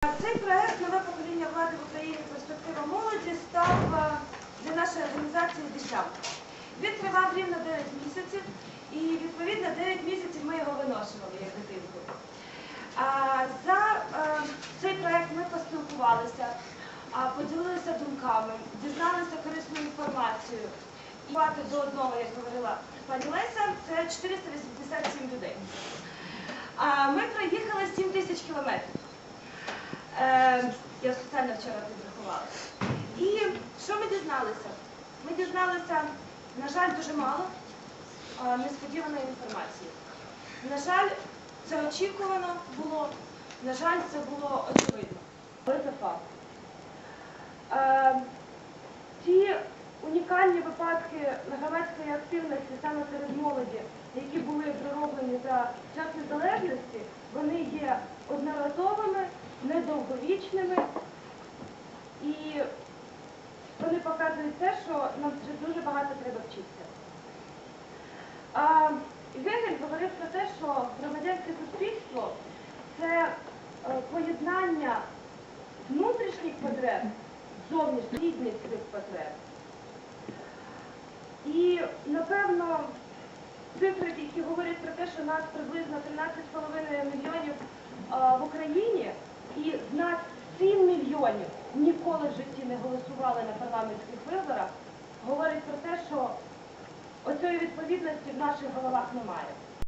Цей проект нове покоління влади в Україні перспектива молоді став е, для нашої організації десяткою. Він тривав рівно 9 місяців, і відповідно 9 місяців ми його виношували як дитинку. За е, цей проект ми поспілкувалися, поділилися думками, дізналися корисну інформацію. І до одного, як говорила пані Леся, це 487 людей. Ми проїхали 7 тисяч вчора підрахувала. І що ми дізналися? Ми дізналися, на жаль, дуже мало несподіваної інформації. На жаль, це очікувано було, на жаль, це було очевидно. Але це факт. Ті унікальні випадки громадської активності саме серед молоді, які були пророблені за час незалежності, вони є одноразовими, недовговічними і вони показують те, що нам ще дуже багато треба вчитися. Гегель говорив про те, що громадянське суспільство це е, поєднання внутрішніх потреб зовнішніх цих потреб. І, напевно, цифри, які говорять про те, що нас приблизно 13,5 мільйонів а, в Україні, і з нас 7 мільйонів ніколи в житті не голосували на парламентських виборах, говорить про те, що оцієї відповідності в наших головах немає.